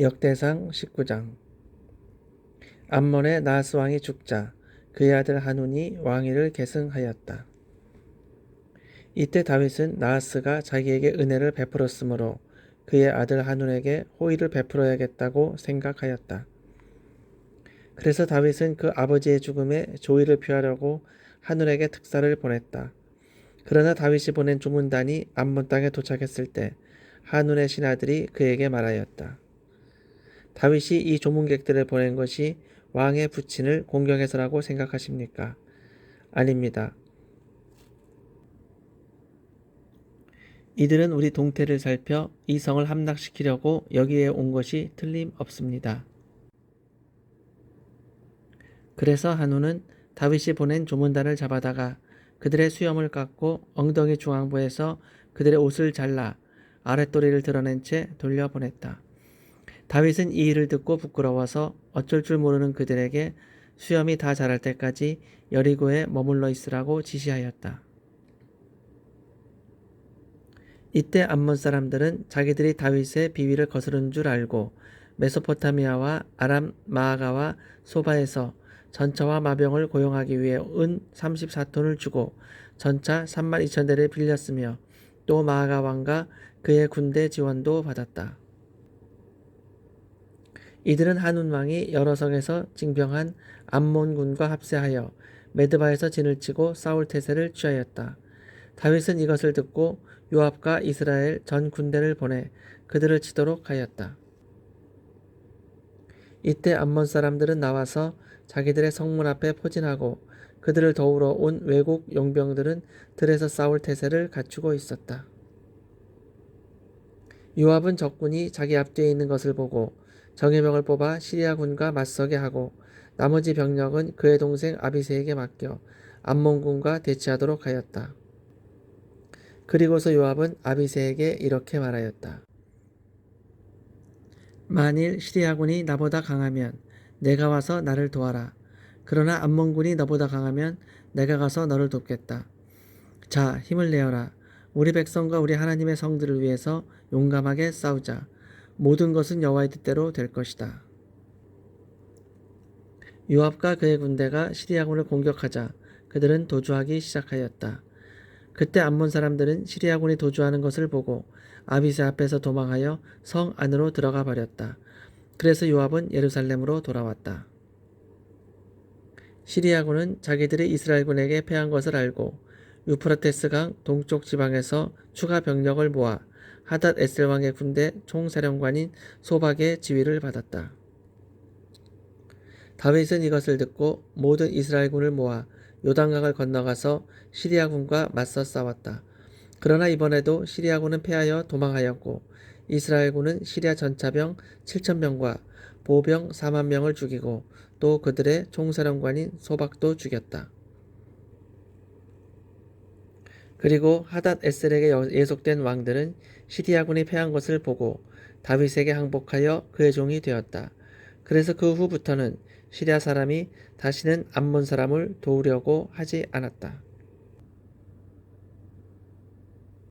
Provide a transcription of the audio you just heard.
역대상 19장 암몬의 나스 왕이 죽자 그의 아들 한운이 왕위를 계승하였다. 이때 다윗은 나하스가 자기에게 은혜를 베풀었으므로 그의 아들 한운에게 호의를 베풀어야겠다고 생각하였다. 그래서 다윗은 그 아버지의 죽음에 조의를 표하려고 한운에게 특사를 보냈다. 그러나 다윗이 보낸 주문단이 암몬 땅에 도착했을 때 한운의 신하들이 그에게 말하였다. 다윗이 이 조문객들을 보낸 것이 왕의 부친을 공경해서라고 생각하십니까? 아닙니다. 이들은 우리 동태를 살펴 이 성을 함락시키려고 여기에 온 것이 틀림없습니다. 그래서 한우는 다윗이 보낸 조문단을 잡아다가 그들의 수염을 깎고 엉덩이 중앙부에서 그들의 옷을 잘라 아랫도리를 드러낸 채 돌려보냈다. 다윗은 이 일을 듣고 부끄러워서 어쩔 줄 모르는 그들에게 수염이 다 자랄 때까지 여리고에 머물러 있으라고 지시하였다. 이때 암몬 사람들은 자기들이 다윗의 비위를 거스른 줄 알고 메소포타미아와 아람 마아가와 소바에서 전차와 마병을 고용하기 위해 은 34톤을 주고 전차 3만 2천 대를 빌렸으며 또 마아가 왕과 그의 군대 지원도 받았다. 이들은 한운 왕이 여러 성에서 징병한 암몬 군과 합세하여 메드바에서 진을 치고 싸울 태세를 취하였다. 다윗은 이것을 듣고 요압과 이스라엘 전 군대를 보내 그들을 치도록 하였다. 이때 암몬 사람들은 나와서 자기들의 성문 앞에 포진하고 그들을 더우러 온 외국 용병들은 들에서 싸울 태세를 갖추고 있었다. 요압은 적군이 자기 앞뒤에 있는 것을 보고 정예명을 뽑아 시리아군과 맞서게 하고 나머지 병력은 그의 동생 아비세에게 맡겨 암몬군과 대치하도록 하였다. 그리고서 요압은 아비세에게 이렇게 말하였다. 만일 시리아군이 나보다 강하면 내가 와서 나를 도와라. 그러나 암몬군이 너보다 강하면 내가 가서 너를 돕겠다. 자, 힘을 내어라. 우리 백성과 우리 하나님의 성들을 위해서 용감하게 싸우자. 모든 것은 여호와의 뜻대로 될 것이다. 요압과 그의 군대가 시리아군을 공격하자 그들은 도주하기 시작하였다. 그때 암몬 사람들은 시리아군이 도주하는 것을 보고 아비세 앞에서 도망하여 성 안으로 들어가 버렸다. 그래서 요압은 예루살렘으로 돌아왔다. 시리아군은 자기들이 이스라엘군에게 패한 것을 알고 유프라테스 강 동쪽 지방에서 추가 병력을 모아 하닷 에셀 왕의 군대 총사령관인 소박의 지휘를 받았다. 다윗은 이것을 듣고 모든 이스라엘 군을 모아 요단강을 건너가서 시리아 군과 맞서 싸웠다. 그러나 이번에도 시리아 군은 패하여 도망하였고 이스라엘 군은 시리아 전차병 7천명과 보병 4만 명을 죽이고 또 그들의 총사령관인 소박도 죽였다. 그리고 하닷 에셀에게 예속된 왕들은 시리아군이 패한 것을 보고 다윗에게 항복하여 그의 종이 되었다. 그래서 그 후부터는 시리아 사람이 다시는 암몬 사람을 도우려고 하지 않았다.